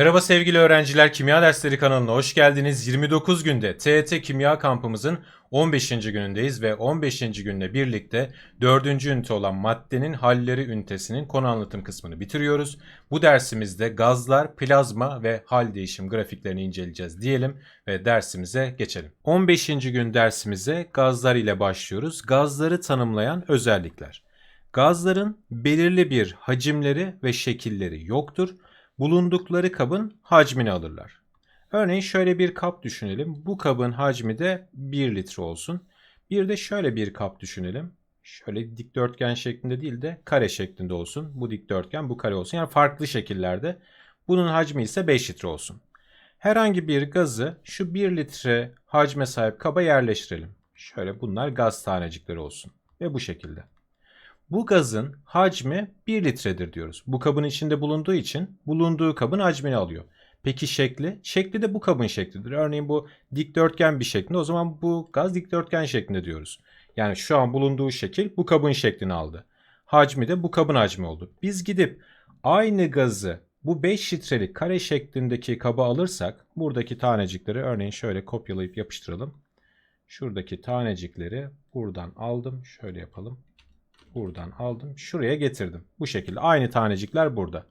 Merhaba sevgili öğrenciler, Kimya Dersleri kanalına hoş geldiniz. 29 günde TET Kimya kampımızın 15. günündeyiz ve 15. günle birlikte 4. ünite olan maddenin halleri ünitesinin konu anlatım kısmını bitiriyoruz. Bu dersimizde gazlar, plazma ve hal değişim grafiklerini inceleyeceğiz diyelim ve dersimize geçelim. 15. gün dersimize gazlar ile başlıyoruz. Gazları tanımlayan özellikler. Gazların belirli bir hacimleri ve şekilleri yoktur bulundukları kabın hacmini alırlar. Örneğin şöyle bir kap düşünelim. Bu kabın hacmi de 1 litre olsun. Bir de şöyle bir kap düşünelim. Şöyle dikdörtgen şeklinde değil de kare şeklinde olsun. Bu dikdörtgen bu kare olsun. Yani farklı şekillerde. Bunun hacmi ise 5 litre olsun. Herhangi bir gazı şu 1 litre hacme sahip kaba yerleştirelim. Şöyle bunlar gaz tanecikleri olsun. Ve bu şekilde. Bu gazın hacmi 1 litredir diyoruz. Bu kabın içinde bulunduğu için bulunduğu kabın hacmini alıyor. Peki şekli? Şekli de bu kabın şeklidir. Örneğin bu dikdörtgen bir şeklinde o zaman bu gaz dikdörtgen şeklinde diyoruz. Yani şu an bulunduğu şekil bu kabın şeklini aldı. Hacmi de bu kabın hacmi oldu. Biz gidip aynı gazı bu 5 litrelik kare şeklindeki kaba alırsak buradaki tanecikleri örneğin şöyle kopyalayıp yapıştıralım. Şuradaki tanecikleri buradan aldım. Şöyle yapalım. Buradan aldım. Şuraya getirdim. Bu şekilde. Aynı tanecikler burada.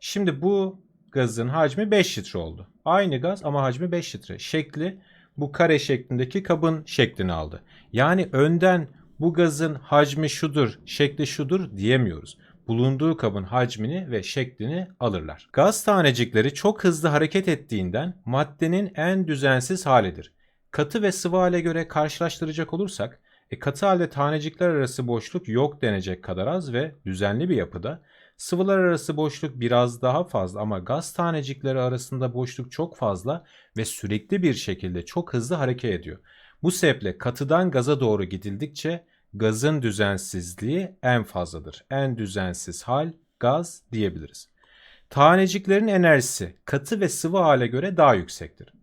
Şimdi bu gazın hacmi 5 litre oldu. Aynı gaz ama hacmi 5 litre. Şekli bu kare şeklindeki kabın şeklini aldı. Yani önden bu gazın hacmi şudur, şekli şudur diyemiyoruz. Bulunduğu kabın hacmini ve şeklini alırlar. Gaz tanecikleri çok hızlı hareket ettiğinden maddenin en düzensiz halidir. Katı ve sıvı hale göre karşılaştıracak olursak e, katı halde tanecikler arası boşluk yok denecek kadar az ve düzenli bir yapıda. Sıvılar arası boşluk biraz daha fazla ama gaz tanecikleri arasında boşluk çok fazla ve sürekli bir şekilde çok hızlı hareket ediyor. Bu sebeple katıdan gaza doğru gidildikçe gazın düzensizliği en fazladır. En düzensiz hal gaz diyebiliriz. Taneciklerin enerjisi katı ve sıvı hale göre daha yüksektir.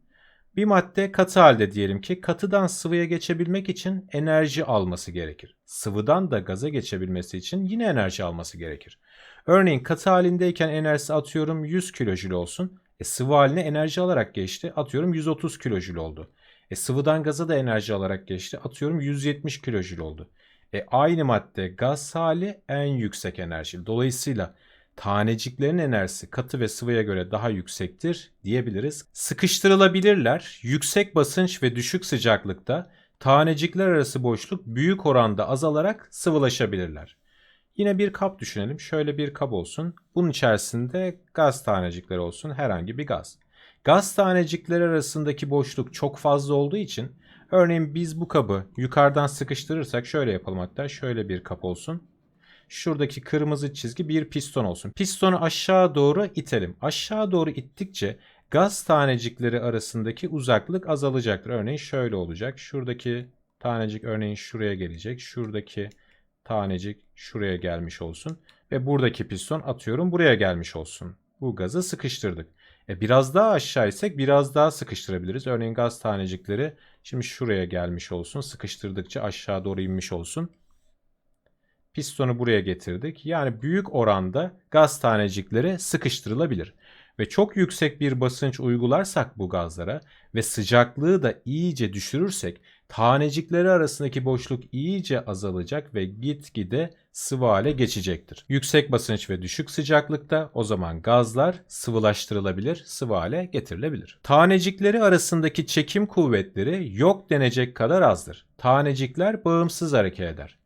Bir madde katı halde diyelim ki katıdan sıvıya geçebilmek için enerji alması gerekir. Sıvıdan da gaza geçebilmesi için yine enerji alması gerekir. Örneğin katı halindeyken enerjisi atıyorum 100 kilojül olsun. E, sıvı haline enerji alarak geçti. Atıyorum 130 kilojül oldu. E, sıvıdan gaza da enerji alarak geçti. Atıyorum 170 kilojül oldu. E, aynı madde gaz hali en yüksek enerji. Dolayısıyla taneciklerin enerjisi katı ve sıvıya göre daha yüksektir diyebiliriz. Sıkıştırılabilirler. Yüksek basınç ve düşük sıcaklıkta tanecikler arası boşluk büyük oranda azalarak sıvılaşabilirler. Yine bir kap düşünelim. Şöyle bir kap olsun. Bunun içerisinde gaz tanecikleri olsun. Herhangi bir gaz. Gaz tanecikleri arasındaki boşluk çok fazla olduğu için örneğin biz bu kabı yukarıdan sıkıştırırsak şöyle yapalım hatta şöyle bir kap olsun şuradaki kırmızı çizgi bir piston olsun. Pistonu aşağı doğru itelim. Aşağı doğru ittikçe gaz tanecikleri arasındaki uzaklık azalacaktır. Örneğin şöyle olacak. Şuradaki tanecik örneğin şuraya gelecek. Şuradaki tanecik şuraya gelmiş olsun. Ve buradaki piston atıyorum buraya gelmiş olsun. Bu gazı sıkıştırdık. E biraz daha aşağı isek biraz daha sıkıştırabiliriz. Örneğin gaz tanecikleri şimdi şuraya gelmiş olsun. Sıkıştırdıkça aşağı doğru inmiş olsun. Pistonu buraya getirdik. Yani büyük oranda gaz tanecikleri sıkıştırılabilir. Ve çok yüksek bir basınç uygularsak bu gazlara ve sıcaklığı da iyice düşürürsek tanecikleri arasındaki boşluk iyice azalacak ve gitgide sıvı hale geçecektir. Yüksek basınç ve düşük sıcaklıkta o zaman gazlar sıvılaştırılabilir, sıvı hale getirilebilir. Tanecikleri arasındaki çekim kuvvetleri yok denecek kadar azdır. Tanecikler bağımsız hareket eder.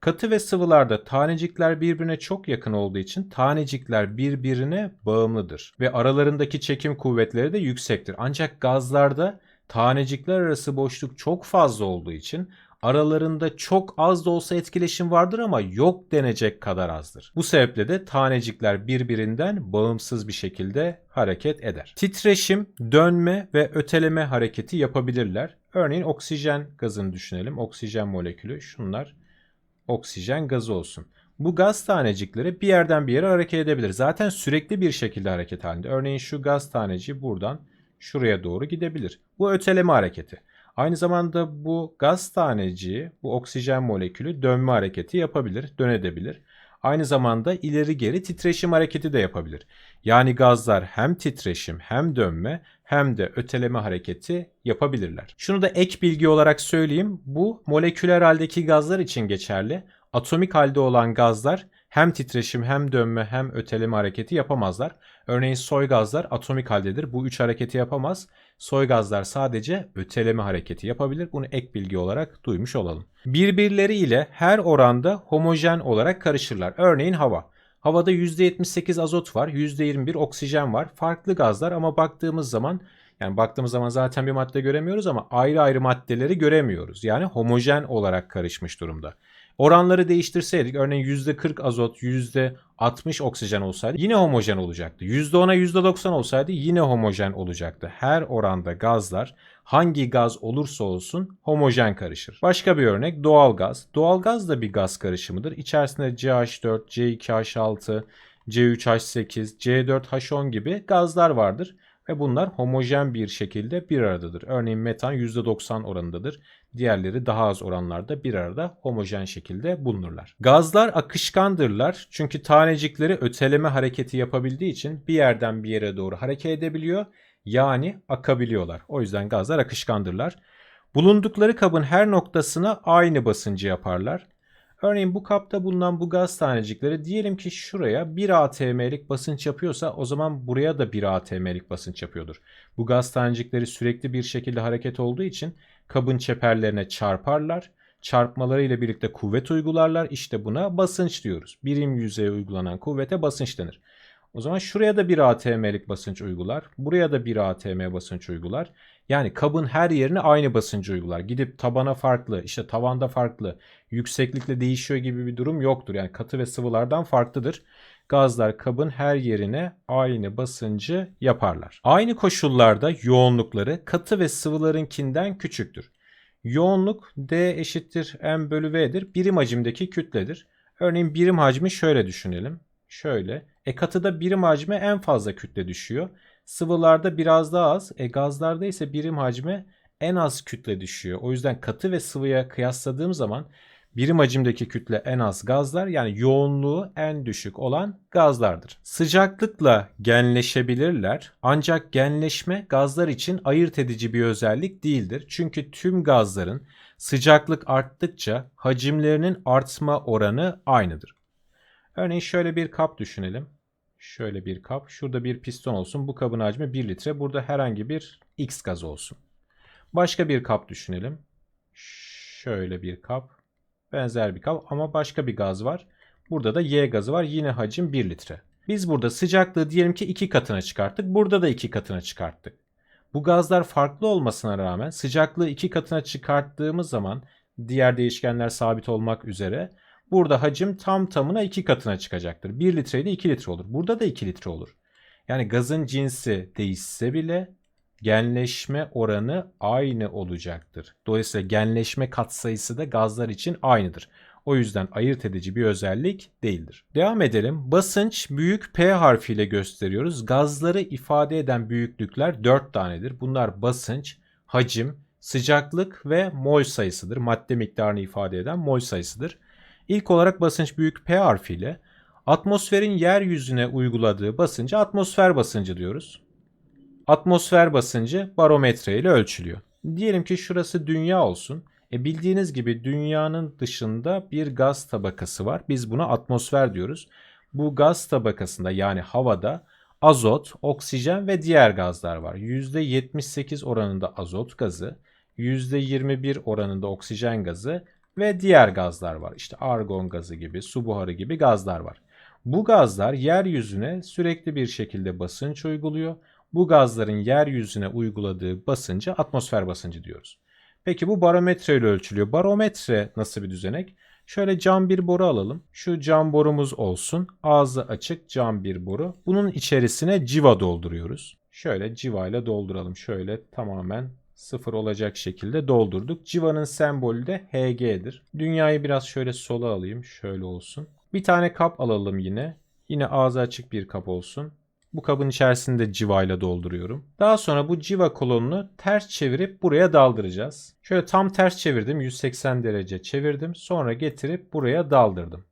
Katı ve sıvılarda tanecikler birbirine çok yakın olduğu için tanecikler birbirine bağımlıdır ve aralarındaki çekim kuvvetleri de yüksektir. Ancak gazlarda tanecikler arası boşluk çok fazla olduğu için aralarında çok az da olsa etkileşim vardır ama yok denecek kadar azdır. Bu sebeple de tanecikler birbirinden bağımsız bir şekilde hareket eder. Titreşim, dönme ve öteleme hareketi yapabilirler. Örneğin oksijen gazını düşünelim. Oksijen molekülü şunlar oksijen gazı olsun. Bu gaz tanecikleri bir yerden bir yere hareket edebilir. Zaten sürekli bir şekilde hareket halinde. Örneğin şu gaz taneciği buradan şuraya doğru gidebilir. Bu öteleme hareketi. Aynı zamanda bu gaz taneciği, bu oksijen molekülü dönme hareketi yapabilir, dönebilir. Aynı zamanda ileri geri titreşim hareketi de yapabilir. Yani gazlar hem titreşim hem dönme hem de öteleme hareketi yapabilirler. Şunu da ek bilgi olarak söyleyeyim. Bu moleküler haldeki gazlar için geçerli. Atomik halde olan gazlar hem titreşim hem dönme hem öteleme hareketi yapamazlar. Örneğin soy gazlar atomik haldedir. Bu üç hareketi yapamaz. Soy gazlar sadece öteleme hareketi yapabilir. Bunu ek bilgi olarak duymuş olalım. Birbirleri ile her oranda homojen olarak karışırlar. Örneğin hava. Havada %78 azot var, %21 oksijen var. Farklı gazlar ama baktığımız zaman yani baktığımız zaman zaten bir madde göremiyoruz ama ayrı ayrı maddeleri göremiyoruz. Yani homojen olarak karışmış durumda. Oranları değiştirseydik örneğin %40 azot, %60 oksijen olsaydı yine homojen olacaktı. %10'a %90 olsaydı yine homojen olacaktı. Her oranda gazlar hangi gaz olursa olsun homojen karışır. Başka bir örnek doğal gaz. Doğal gaz da bir gaz karışımıdır. İçerisinde CH4, C2H6, C3H8, C4H10 gibi gazlar vardır ve bunlar homojen bir şekilde bir aradadır. Örneğin metan %90 oranındadır. Diğerleri daha az oranlarda bir arada homojen şekilde bulunurlar. Gazlar akışkandırlar çünkü tanecikleri öteleme hareketi yapabildiği için bir yerden bir yere doğru hareket edebiliyor. Yani akabiliyorlar. O yüzden gazlar akışkandırlar. Bulundukları kabın her noktasına aynı basıncı yaparlar. Örneğin bu kapta bulunan bu gaz tanecikleri diyelim ki şuraya 1 atm'lik basınç yapıyorsa o zaman buraya da 1 atm'lik basınç yapıyordur. Bu gaz tanecikleri sürekli bir şekilde hareket olduğu için kabın çeperlerine çarparlar. Çarpmaları ile birlikte kuvvet uygularlar. İşte buna basınç diyoruz. Birim yüzeye uygulanan kuvvete basınç denir. O zaman şuraya da 1 atm'lik basınç uygular. Buraya da 1 atm basınç uygular. Yani kabın her yerine aynı basıncı uygular. Gidip tabana farklı, işte tavanda farklı, yükseklikle değişiyor gibi bir durum yoktur. Yani katı ve sıvılardan farklıdır. Gazlar kabın her yerine aynı basıncı yaparlar. Aynı koşullarda yoğunlukları katı ve sıvılarınkinden küçüktür. Yoğunluk D eşittir M bölü V'dir. Birim hacimdeki kütledir. Örneğin birim hacmi şöyle düşünelim. Şöyle. E katıda birim hacme en fazla kütle düşüyor. Sıvılarda biraz daha az. E gazlarda ise birim hacme en az kütle düşüyor. O yüzden katı ve sıvıya kıyasladığım zaman birim hacimdeki kütle en az gazlar yani yoğunluğu en düşük olan gazlardır. Sıcaklıkla genleşebilirler ancak genleşme gazlar için ayırt edici bir özellik değildir. Çünkü tüm gazların sıcaklık arttıkça hacimlerinin artma oranı aynıdır. Örneğin şöyle bir kap düşünelim. Şöyle bir kap. Şurada bir piston olsun. Bu kabın hacmi 1 litre. Burada herhangi bir X gaz olsun. Başka bir kap düşünelim. Şöyle bir kap. Benzer bir kap ama başka bir gaz var. Burada da Y gazı var. Yine hacim 1 litre. Biz burada sıcaklığı diyelim ki 2 katına çıkarttık. Burada da 2 katına çıkarttık. Bu gazlar farklı olmasına rağmen sıcaklığı 2 katına çıkarttığımız zaman diğer değişkenler sabit olmak üzere Burada hacim tam tamına 2 katına çıkacaktır. 1 litreydi 2 litre olur. Burada da 2 litre olur. Yani gazın cinsi değişse bile genleşme oranı aynı olacaktır. Dolayısıyla genleşme katsayısı da gazlar için aynıdır. O yüzden ayırt edici bir özellik değildir. Devam edelim. Basınç büyük P harfiyle gösteriyoruz. Gazları ifade eden büyüklükler 4 tanedir. Bunlar basınç, hacim, sıcaklık ve mol sayısıdır. Madde miktarını ifade eden mol sayısıdır. İlk olarak basınç büyük P harfiyle atmosferin yeryüzüne uyguladığı basıncı atmosfer basıncı diyoruz. Atmosfer basıncı barometre ile ölçülüyor. Diyelim ki şurası dünya olsun. E bildiğiniz gibi dünyanın dışında bir gaz tabakası var. Biz buna atmosfer diyoruz. Bu gaz tabakasında yani havada azot, oksijen ve diğer gazlar var. %78 oranında azot gazı, %21 oranında oksijen gazı ve diğer gazlar var. İşte argon gazı gibi, su buharı gibi gazlar var. Bu gazlar yeryüzüne sürekli bir şekilde basınç uyguluyor. Bu gazların yeryüzüne uyguladığı basıncı atmosfer basıncı diyoruz. Peki bu barometre ile ölçülüyor. Barometre nasıl bir düzenek? Şöyle cam bir boru alalım. Şu cam borumuz olsun. Ağzı açık cam bir boru. Bunun içerisine civa dolduruyoruz. Şöyle civa ile dolduralım. Şöyle tamamen sıfır olacak şekilde doldurduk. Civanın sembolü de Hg'dir. Dünyayı biraz şöyle sola alayım. Şöyle olsun. Bir tane kap alalım yine. Yine ağzı açık bir kap olsun. Bu kabın içerisinde civayla dolduruyorum. Daha sonra bu civa kolonunu ters çevirip buraya daldıracağız. Şöyle tam ters çevirdim. 180 derece çevirdim. Sonra getirip buraya daldırdım.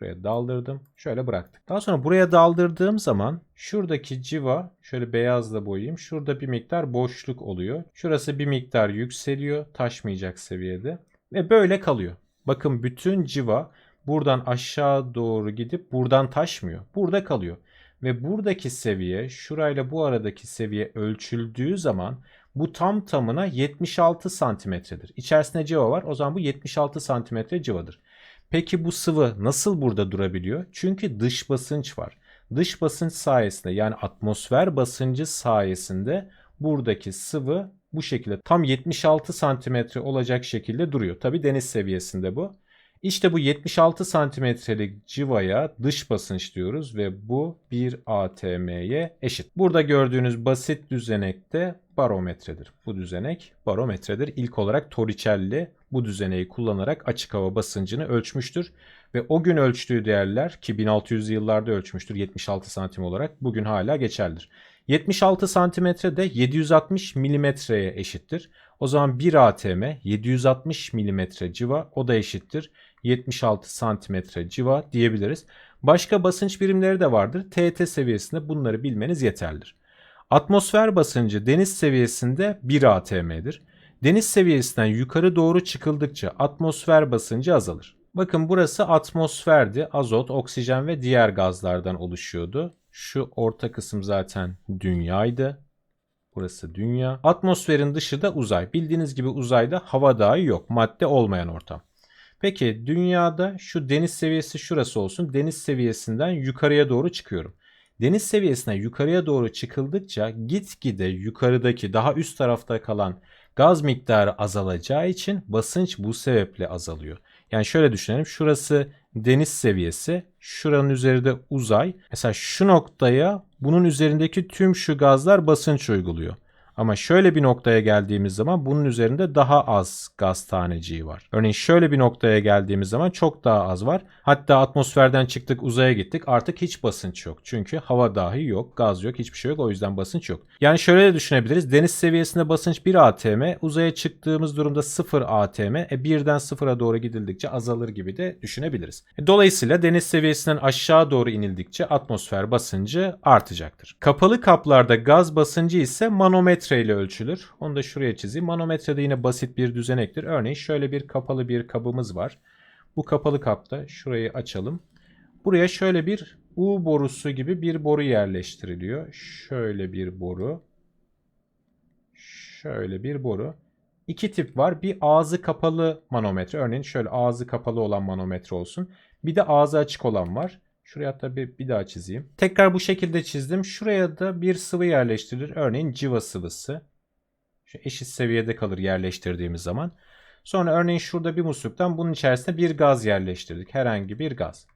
Şuraya daldırdım. Şöyle bıraktık. Daha sonra buraya daldırdığım zaman şuradaki civa şöyle beyazla boyayayım. Şurada bir miktar boşluk oluyor. Şurası bir miktar yükseliyor. Taşmayacak seviyede. Ve böyle kalıyor. Bakın bütün civa buradan aşağı doğru gidip buradan taşmıyor. Burada kalıyor. Ve buradaki seviye şurayla bu aradaki seviye ölçüldüğü zaman bu tam tamına 76 santimetredir. İçerisinde civa var. O zaman bu 76 santimetre civadır. Peki bu sıvı nasıl burada durabiliyor? Çünkü dış basınç var. Dış basınç sayesinde yani atmosfer basıncı sayesinde buradaki sıvı bu şekilde tam 76 santimetre olacak şekilde duruyor. Tabi deniz seviyesinde bu. İşte bu 76 santimetrelik civaya dış basınç diyoruz ve bu 1 atm'ye eşit. Burada gördüğünüz basit düzenekte barometredir. Bu düzenek barometredir. İlk olarak Torricelli bu düzeneyi kullanarak açık hava basıncını ölçmüştür. Ve o gün ölçtüğü değerler ki 1600 yıllarda ölçmüştür 76 santim olarak bugün hala geçerlidir. 76 santimetre de 760 milimetreye eşittir. O zaman 1 atm 760 milimetre civa o da eşittir. 76 santimetre civa diyebiliriz. Başka basınç birimleri de vardır. TET seviyesinde bunları bilmeniz yeterlidir. Atmosfer basıncı deniz seviyesinde 1 atm'dir. Deniz seviyesinden yukarı doğru çıkıldıkça atmosfer basıncı azalır. Bakın burası atmosferdi. Azot, oksijen ve diğer gazlardan oluşuyordu. Şu orta kısım zaten dünyaydı. Burası dünya. Atmosferin dışı da uzay. Bildiğiniz gibi uzayda hava dahi yok. Madde olmayan ortam. Peki dünyada şu deniz seviyesi şurası olsun. Deniz seviyesinden yukarıya doğru çıkıyorum. Deniz seviyesine yukarıya doğru çıkıldıkça gitgide yukarıdaki daha üst tarafta kalan gaz miktarı azalacağı için basınç bu sebeple azalıyor. Yani şöyle düşünelim. Şurası deniz seviyesi. Şuranın üzerinde uzay. Mesela şu noktaya bunun üzerindeki tüm şu gazlar basınç uyguluyor. Ama şöyle bir noktaya geldiğimiz zaman bunun üzerinde daha az gaz taneciği var. Örneğin şöyle bir noktaya geldiğimiz zaman çok daha az var. Hatta atmosferden çıktık uzaya gittik artık hiç basınç yok. Çünkü hava dahi yok, gaz yok, hiçbir şey yok. O yüzden basınç yok. Yani şöyle de düşünebiliriz. Deniz seviyesinde basınç 1 atm, uzaya çıktığımız durumda 0 atm. E birden 0'a doğru gidildikçe azalır gibi de düşünebiliriz. E, dolayısıyla deniz seviyesinden aşağı doğru inildikçe atmosfer basıncı artacaktır. Kapalı kaplarda gaz basıncı ise manometre ile ölçülür. Onu da şuraya çizeyim. Manometre de yine basit bir düzenektir. Örneğin şöyle bir kapalı bir kabımız var. Bu kapalı kapta şurayı açalım. Buraya şöyle bir U borusu gibi bir boru yerleştiriliyor. Şöyle bir boru. Şöyle bir boru. İki tip var. Bir ağzı kapalı manometre. Örneğin şöyle ağzı kapalı olan manometre olsun. Bir de ağzı açık olan var. Şuraya hatta bir, bir daha çizeyim. Tekrar bu şekilde çizdim. Şuraya da bir sıvı yerleştirilir. Örneğin civa sıvısı. Şu eşit seviyede kalır yerleştirdiğimiz zaman. Sonra örneğin şurada bir musluktan bunun içerisine bir gaz yerleştirdik. Herhangi bir gaz.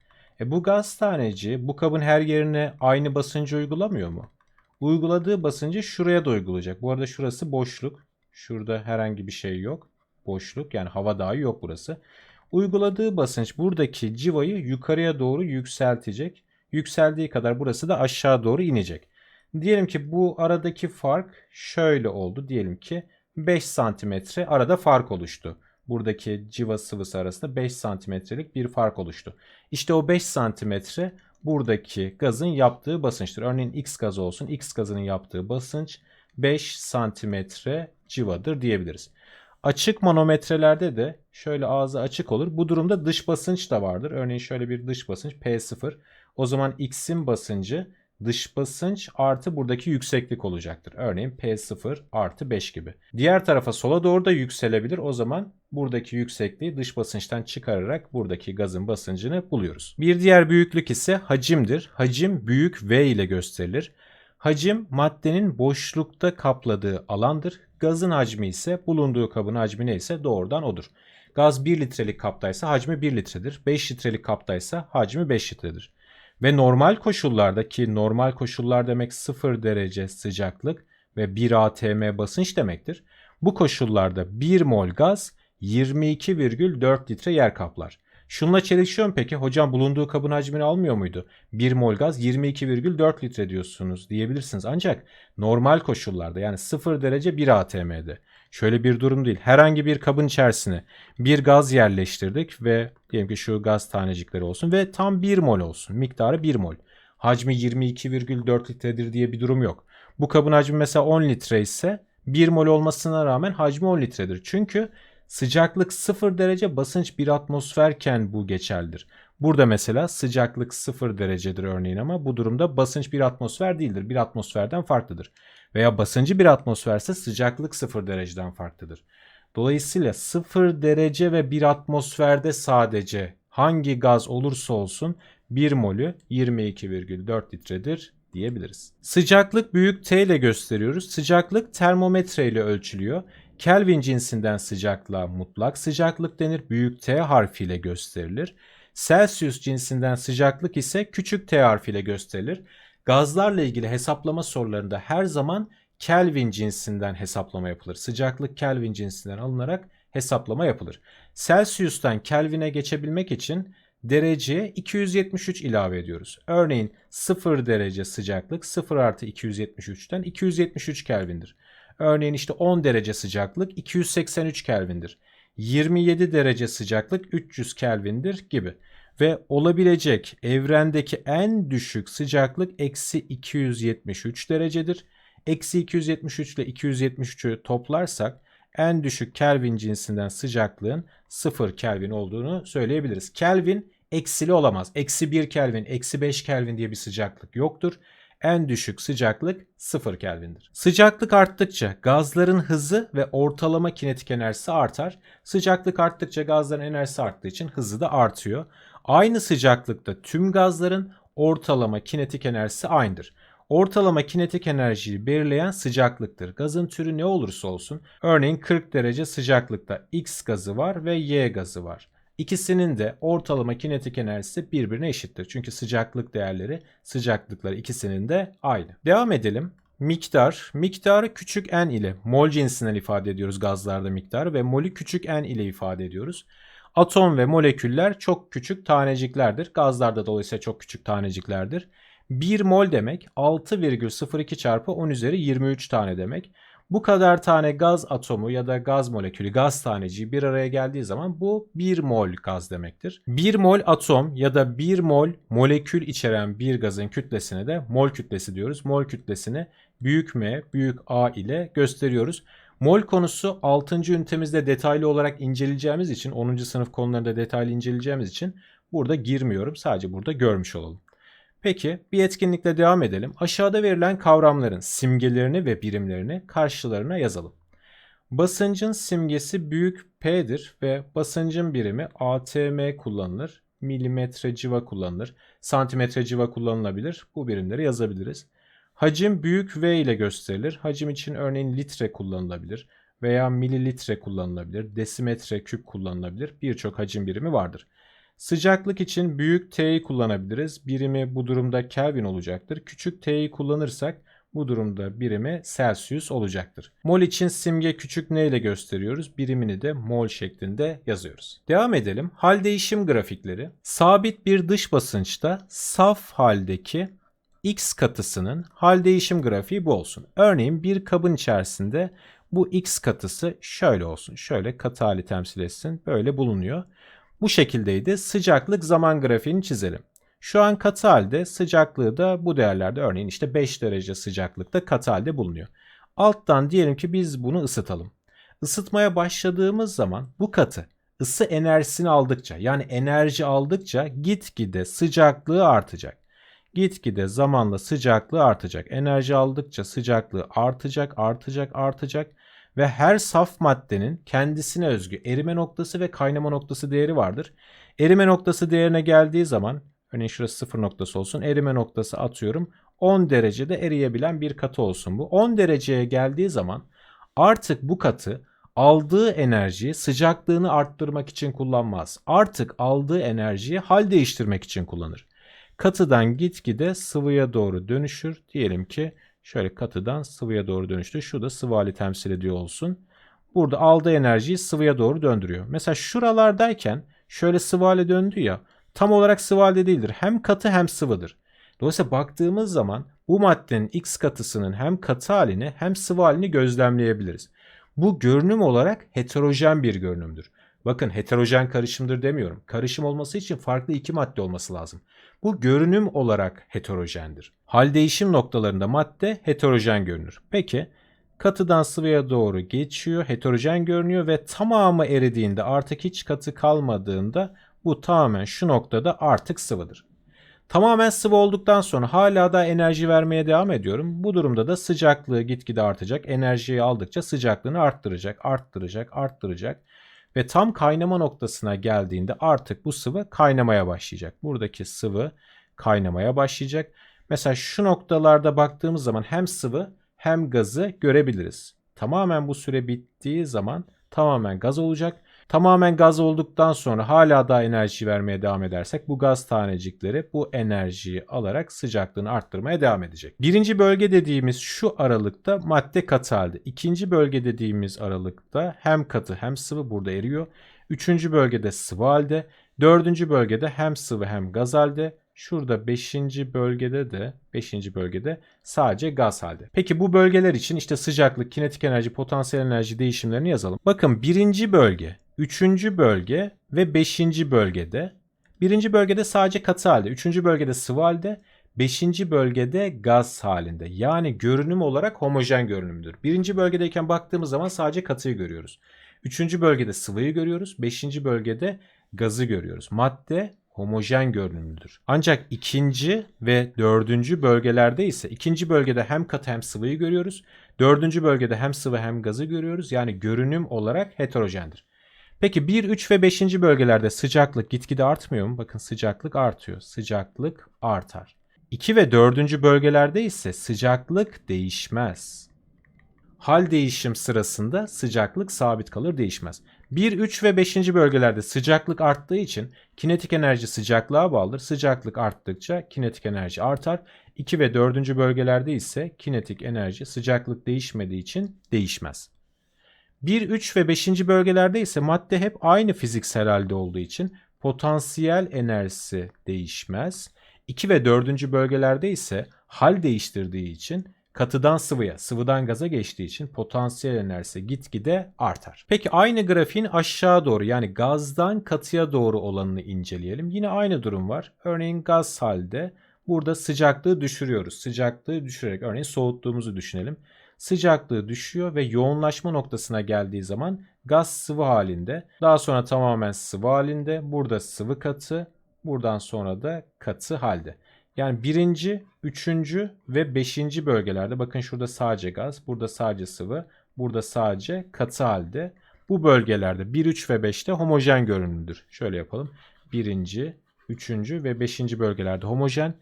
E bu gaz taneci bu kabın her yerine aynı basıncı uygulamıyor mu? Uyguladığı basıncı şuraya da uygulayacak. Bu arada şurası boşluk. Şurada herhangi bir şey yok. Boşluk yani hava dahi yok burası. Uyguladığı basınç buradaki civayı yukarıya doğru yükseltecek. Yükseldiği kadar burası da aşağı doğru inecek. Diyelim ki bu aradaki fark şöyle oldu. Diyelim ki 5 santimetre arada fark oluştu. Buradaki civa sıvısı arasında 5 santimetrelik bir fark oluştu. İşte o 5 santimetre buradaki gazın yaptığı basınçtır. Örneğin X gazı olsun. X gazının yaptığı basınç 5 santimetre civadır diyebiliriz. Açık manometrelerde de şöyle ağzı açık olur. Bu durumda dış basınç da vardır. Örneğin şöyle bir dış basınç P0. O zaman X'in basıncı dış basınç artı buradaki yükseklik olacaktır. Örneğin P0 artı 5 gibi. Diğer tarafa sola doğru da yükselebilir. O zaman buradaki yüksekliği dış basınçtan çıkararak buradaki gazın basıncını buluyoruz. Bir diğer büyüklük ise hacimdir. Hacim büyük V ile gösterilir. Hacim maddenin boşlukta kapladığı alandır. Gazın hacmi ise bulunduğu kabın hacmi neyse doğrudan odur. Gaz 1 litrelik kaptaysa hacmi 1 litredir. 5 litrelik kaptaysa hacmi 5 litredir. Ve normal koşullarda ki normal koşullar demek 0 derece sıcaklık ve 1 atm basınç demektir. Bu koşullarda 1 mol gaz 22,4 litre yer kaplar. Şunla çelişiyor mu peki? Hocam bulunduğu kabın hacmini almıyor muydu? 1 mol gaz 22,4 litre diyorsunuz diyebilirsiniz. Ancak normal koşullarda yani 0 derece 1 atm'de. Şöyle bir durum değil. Herhangi bir kabın içerisine bir gaz yerleştirdik ve diyelim ki şu gaz tanecikleri olsun ve tam 1 mol olsun. Miktarı 1 mol. Hacmi 22,4 litredir diye bir durum yok. Bu kabın hacmi mesela 10 litre ise 1 mol olmasına rağmen hacmi 10 litredir. Çünkü sıcaklık 0 derece basınç 1 atmosferken bu geçerlidir. Burada mesela sıcaklık 0 derecedir örneğin ama bu durumda basınç 1 atmosfer değildir. 1 atmosferden farklıdır. Veya basıncı 1 atmosferse sıcaklık 0 dereceden farklıdır. Dolayısıyla 0 derece ve 1 atmosferde sadece hangi gaz olursa olsun 1 molü 22,4 litredir diyebiliriz. Sıcaklık büyük T ile gösteriyoruz. Sıcaklık termometre ile ölçülüyor. Kelvin cinsinden sıcaklığa mutlak sıcaklık denir. Büyük T harfiyle gösterilir. Celsius cinsinden sıcaklık ise küçük t harfiyle gösterilir. Gazlarla ilgili hesaplama sorularında her zaman Kelvin cinsinden hesaplama yapılır. Sıcaklık Kelvin cinsinden alınarak hesaplama yapılır. Celsius'tan Kelvin'e geçebilmek için dereceye 273 ilave ediyoruz. Örneğin 0 derece sıcaklık 0 artı 273'ten 273 Kelvin'dir. Örneğin işte 10 derece sıcaklık 283 Kelvin'dir. 27 derece sıcaklık 300 Kelvin'dir gibi. Ve olabilecek evrendeki en düşük sıcaklık eksi 273 derecedir. Eksi 273 ile 273'ü toplarsak en düşük Kelvin cinsinden sıcaklığın 0 Kelvin olduğunu söyleyebiliriz. Kelvin eksili olamaz. Eksi 1 Kelvin, eksi 5 Kelvin diye bir sıcaklık yoktur en düşük sıcaklık 0 Kelvin'dir. Sıcaklık arttıkça gazların hızı ve ortalama kinetik enerjisi artar. Sıcaklık arttıkça gazların enerjisi arttığı için hızı da artıyor. Aynı sıcaklıkta tüm gazların ortalama kinetik enerjisi aynıdır. Ortalama kinetik enerjiyi belirleyen sıcaklıktır. Gazın türü ne olursa olsun. Örneğin 40 derece sıcaklıkta X gazı var ve Y gazı var. İkisinin de ortalama kinetik enerjisi birbirine eşittir. Çünkü sıcaklık değerleri, sıcaklıkları ikisinin de aynı. Devam edelim. Miktar, miktarı küçük n ile mol cinsinden ifade ediyoruz gazlarda miktarı ve molü küçük n ile ifade ediyoruz. Atom ve moleküller çok küçük taneciklerdir. Gazlarda dolayısıyla çok küçük taneciklerdir. 1 mol demek 6,02 çarpı 10 üzeri 23 tane demek. Bu kadar tane gaz atomu ya da gaz molekülü, gaz taneciği bir araya geldiği zaman bu 1 mol gaz demektir. 1 mol atom ya da 1 mol molekül içeren bir gazın kütlesine de mol kütlesi diyoruz. Mol kütlesini büyük M, büyük A ile gösteriyoruz. Mol konusu 6. ünitemizde detaylı olarak inceleyeceğimiz için 10. sınıf konularında detaylı inceleyeceğimiz için burada girmiyorum. Sadece burada görmüş olalım. Peki bir etkinlikle devam edelim. Aşağıda verilen kavramların simgelerini ve birimlerini karşılarına yazalım. Basıncın simgesi büyük P'dir ve basıncın birimi ATM kullanılır. Milimetre civa kullanılır. Santimetre civa kullanılabilir. Bu birimleri yazabiliriz. Hacim büyük V ile gösterilir. Hacim için örneğin litre kullanılabilir veya mililitre kullanılabilir. Desimetre küp kullanılabilir. Birçok hacim birimi vardır. Sıcaklık için büyük T'yi kullanabiliriz. Birimi bu durumda Kelvin olacaktır. Küçük T'yi kullanırsak bu durumda birimi Celsius olacaktır. Mol için simge küçük n ile gösteriyoruz. Birimini de mol şeklinde yazıyoruz. Devam edelim. Hal değişim grafikleri. Sabit bir dış basınçta saf haldeki X katısının hal değişim grafiği bu olsun. Örneğin bir kabın içerisinde bu X katısı şöyle olsun. Şöyle katı hali temsil etsin. Böyle bulunuyor. Bu şekildeydi. Sıcaklık zaman grafiğini çizelim. Şu an katı halde sıcaklığı da bu değerlerde örneğin işte 5 derece sıcaklıkta katı halde bulunuyor. Alttan diyelim ki biz bunu ısıtalım. Isıtmaya başladığımız zaman bu katı ısı enerjisini aldıkça yani enerji aldıkça gitgide sıcaklığı artacak. Gitgide zamanla sıcaklığı artacak. Enerji aldıkça sıcaklığı artacak, artacak, artacak ve her saf maddenin kendisine özgü erime noktası ve kaynama noktası değeri vardır. Erime noktası değerine geldiği zaman örneğin şurası sıfır noktası olsun. Erime noktası atıyorum 10 derecede eriyebilen bir katı olsun bu. 10 dereceye geldiği zaman artık bu katı aldığı enerjiyi sıcaklığını arttırmak için kullanmaz. Artık aldığı enerjiyi hal değiştirmek için kullanır. Katıdan gitgide sıvıya doğru dönüşür. Diyelim ki Şöyle katıdan sıvıya doğru dönüştü. Şu da sıvı hali temsil ediyor olsun. Burada aldığı enerjiyi sıvıya doğru döndürüyor. Mesela şuralardayken şöyle sıvı hale döndü ya tam olarak sıvı halde değildir. Hem katı hem sıvıdır. Dolayısıyla baktığımız zaman bu maddenin X katısının hem katı halini hem sıvı halini gözlemleyebiliriz. Bu görünüm olarak heterojen bir görünümdür. Bakın heterojen karışımdır demiyorum. Karışım olması için farklı iki madde olması lazım. Bu görünüm olarak heterojendir. Hal değişim noktalarında madde heterojen görünür. Peki katıdan sıvıya doğru geçiyor, heterojen görünüyor ve tamamı eridiğinde artık hiç katı kalmadığında bu tamamen şu noktada artık sıvıdır. Tamamen sıvı olduktan sonra hala da enerji vermeye devam ediyorum. Bu durumda da sıcaklığı gitgide artacak. Enerjiyi aldıkça sıcaklığını arttıracak, arttıracak, arttıracak. Ve tam kaynama noktasına geldiğinde artık bu sıvı kaynamaya başlayacak. Buradaki sıvı kaynamaya başlayacak. Mesela şu noktalarda baktığımız zaman hem sıvı hem gazı görebiliriz. Tamamen bu süre bittiği zaman tamamen gaz olacak. Tamamen gaz olduktan sonra hala daha enerji vermeye devam edersek bu gaz tanecikleri bu enerjiyi alarak sıcaklığını arttırmaya devam edecek. Birinci bölge dediğimiz şu aralıkta madde katı halde. İkinci bölge dediğimiz aralıkta hem katı hem sıvı burada eriyor. Üçüncü bölgede sıvı halde. Dördüncü bölgede hem sıvı hem gaz halde. Şurada 5. bölgede de 5. bölgede sadece gaz halde. Peki bu bölgeler için işte sıcaklık, kinetik enerji, potansiyel enerji değişimlerini yazalım. Bakın birinci bölge, üçüncü bölge ve beşinci bölgede. Birinci bölgede sadece katı halde, üçüncü bölgede sıvı halde, beşinci bölgede gaz halinde. Yani görünüm olarak homojen görünümdür. Birinci bölgedeyken baktığımız zaman sadece katıyı görüyoruz. Üçüncü bölgede sıvıyı görüyoruz. Beşinci bölgede gazı görüyoruz. Madde homojen görünümlüdür. Ancak ikinci ve dördüncü bölgelerde ise ikinci bölgede hem katı hem sıvıyı görüyoruz. Dördüncü bölgede hem sıvı hem gazı görüyoruz. Yani görünüm olarak heterojendir. Peki 1, 3 ve 5. bölgelerde sıcaklık gitgide artmıyor mu? Bakın sıcaklık artıyor. Sıcaklık artar. 2 ve 4. bölgelerde ise sıcaklık değişmez. Hal değişim sırasında sıcaklık sabit kalır değişmez. 1, 3 ve 5. bölgelerde sıcaklık arttığı için kinetik enerji sıcaklığa bağlıdır. Sıcaklık arttıkça kinetik enerji artar. 2 ve 4. bölgelerde ise kinetik enerji sıcaklık değişmediği için değişmez. 1, 3 ve 5. bölgelerde ise madde hep aynı fiziksel halde olduğu için potansiyel enerjisi değişmez. 2 ve 4. bölgelerde ise hal değiştirdiği için katıdan sıvıya, sıvıdan gaza geçtiği için potansiyel enerjisi gitgide artar. Peki aynı grafiğin aşağı doğru yani gazdan katıya doğru olanını inceleyelim. Yine aynı durum var. Örneğin gaz halde burada sıcaklığı düşürüyoruz. Sıcaklığı düşürerek örneğin soğuttuğumuzu düşünelim. Sıcaklığı düşüyor ve yoğunlaşma noktasına geldiği zaman gaz sıvı halinde. Daha sonra tamamen sıvı halinde. Burada sıvı katı. Buradan sonra da katı halde. Yani birinci, üçüncü ve beşinci bölgelerde bakın şurada sadece gaz, burada sadece sıvı, burada sadece katı halde. Bu bölgelerde 1, 3 ve 5'te homojen görünümdür. Şöyle yapalım. Birinci, üçüncü ve beşinci bölgelerde homojen.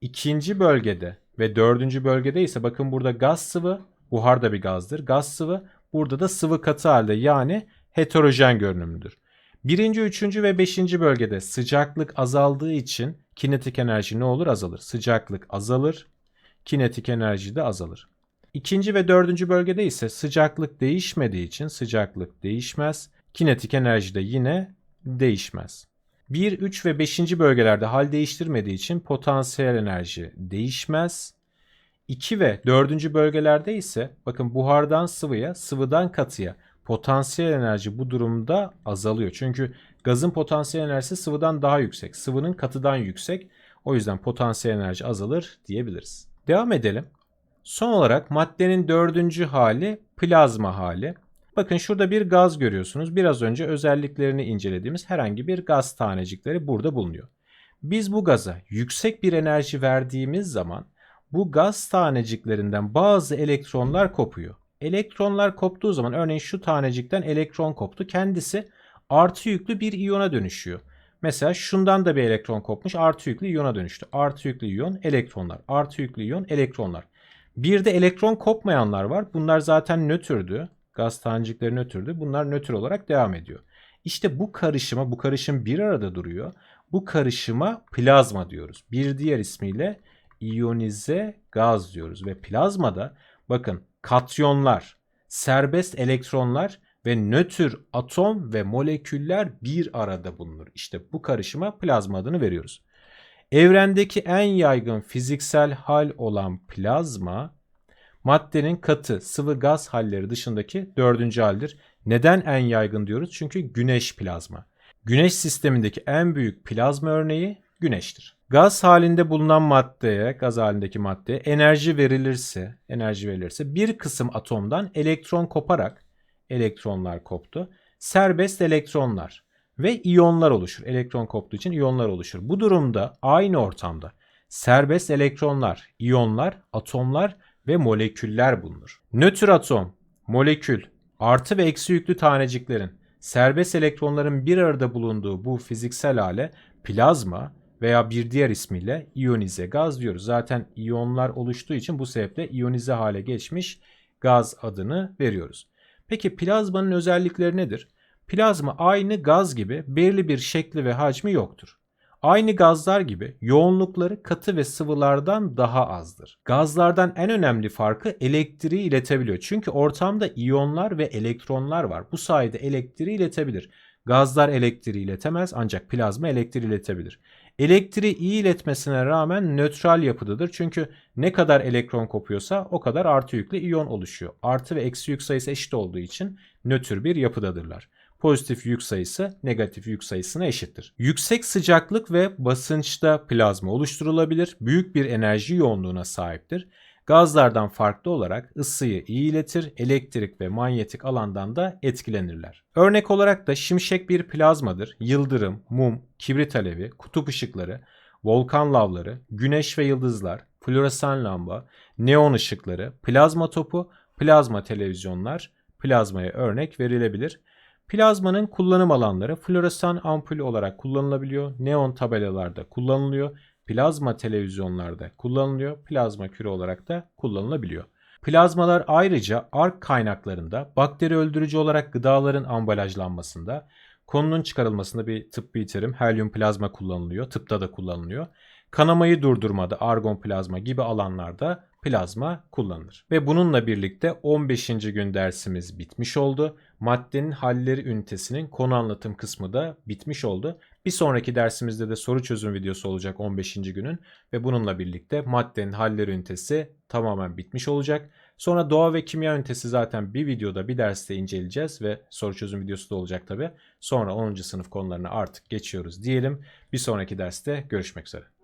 İkinci bölgede ve dördüncü bölgede ise bakın burada gaz sıvı, buhar da bir gazdır. Gaz sıvı, burada da sıvı katı halde yani heterojen görünümdür. Birinci, üçüncü ve beşinci bölgede sıcaklık azaldığı için kinetik enerji ne olur? Azalır. Sıcaklık azalır, kinetik enerji de azalır. İkinci ve dördüncü bölgede ise sıcaklık değişmediği için sıcaklık değişmez, kinetik enerji de yine değişmez. 1, 3 ve 5. bölgelerde hal değiştirmediği için potansiyel enerji değişmez. 2 ve 4. bölgelerde ise bakın buhardan sıvıya, sıvıdan katıya potansiyel enerji bu durumda azalıyor. Çünkü gazın potansiyel enerjisi sıvıdan daha yüksek. Sıvının katıdan yüksek. O yüzden potansiyel enerji azalır diyebiliriz. Devam edelim. Son olarak maddenin dördüncü hali plazma hali. Bakın şurada bir gaz görüyorsunuz. Biraz önce özelliklerini incelediğimiz herhangi bir gaz tanecikleri burada bulunuyor. Biz bu gaza yüksek bir enerji verdiğimiz zaman bu gaz taneciklerinden bazı elektronlar kopuyor. Elektronlar koptuğu zaman örneğin şu tanecikten elektron koptu. Kendisi artı yüklü bir iyona dönüşüyor. Mesela şundan da bir elektron kopmuş artı yüklü iyona dönüştü. Artı yüklü iyon elektronlar. Artı yüklü iyon elektronlar. Bir de elektron kopmayanlar var. Bunlar zaten nötrdü. Gaz tanecikleri nötrdü. Bunlar nötr olarak devam ediyor. İşte bu karışıma, bu karışım bir arada duruyor. Bu karışıma plazma diyoruz. Bir diğer ismiyle iyonize gaz diyoruz. Ve plazmada bakın katyonlar, serbest elektronlar ve nötr atom ve moleküller bir arada bulunur. İşte bu karışıma plazma adını veriyoruz. Evrendeki en yaygın fiziksel hal olan plazma maddenin katı, sıvı, gaz halleri dışındaki dördüncü haldir. Neden en yaygın diyoruz? Çünkü güneş plazma. Güneş sistemindeki en büyük plazma örneği güneştir. Gaz halinde bulunan maddeye, gaz halindeki maddeye enerji verilirse, enerji verilirse bir kısım atomdan elektron koparak elektronlar koptu. Serbest elektronlar ve iyonlar oluşur. Elektron koptuğu için iyonlar oluşur. Bu durumda aynı ortamda serbest elektronlar, iyonlar, atomlar ve moleküller bulunur. Nötr atom, molekül, artı ve eksi yüklü taneciklerin serbest elektronların bir arada bulunduğu bu fiziksel hale plazma veya bir diğer ismiyle iyonize gaz diyoruz. Zaten iyonlar oluştuğu için bu sebeple iyonize hale geçmiş gaz adını veriyoruz. Peki plazmanın özellikleri nedir? Plazma aynı gaz gibi belirli bir şekli ve hacmi yoktur. Aynı gazlar gibi yoğunlukları katı ve sıvılardan daha azdır. Gazlardan en önemli farkı elektriği iletebiliyor. Çünkü ortamda iyonlar ve elektronlar var. Bu sayede elektriği iletebilir. Gazlar elektriği iletemez ancak plazma elektriği iletebilir. Elektriği iletmesine rağmen nötral yapıdadır. Çünkü ne kadar elektron kopuyorsa o kadar artı yüklü iyon oluşuyor. Artı ve eksi yük sayısı eşit olduğu için nötr bir yapıdadırlar. Pozitif yük sayısı negatif yük sayısına eşittir. Yüksek sıcaklık ve basınçta plazma oluşturulabilir. Büyük bir enerji yoğunluğuna sahiptir. Gazlardan farklı olarak ısıyı iyi iletir, elektrik ve manyetik alandan da etkilenirler. Örnek olarak da şimşek bir plazmadır. Yıldırım, mum, kibrit alevi, kutup ışıkları, volkan lavları, güneş ve yıldızlar, floresan lamba, neon ışıkları, plazma topu, plazma televizyonlar, plazmaya örnek verilebilir. Plazmanın kullanım alanları floresan ampul olarak kullanılabiliyor, neon tabelalarda kullanılıyor, plazma televizyonlarda kullanılıyor, plazma küre olarak da kullanılabiliyor. Plazmalar ayrıca ark kaynaklarında bakteri öldürücü olarak gıdaların ambalajlanmasında, konunun çıkarılmasında bir tıbbi terim helyum plazma kullanılıyor, tıpta da kullanılıyor. Kanamayı durdurmada argon plazma gibi alanlarda plazma kullanılır. Ve bununla birlikte 15. gün dersimiz bitmiş oldu. Maddenin halleri ünitesinin konu anlatım kısmı da bitmiş oldu. Bir sonraki dersimizde de soru çözüm videosu olacak 15. günün ve bununla birlikte maddenin halleri ünitesi tamamen bitmiş olacak. Sonra doğa ve kimya ünitesi zaten bir videoda bir derste inceleyeceğiz ve soru çözüm videosu da olacak tabi. Sonra 10. sınıf konularına artık geçiyoruz diyelim. Bir sonraki derste görüşmek üzere.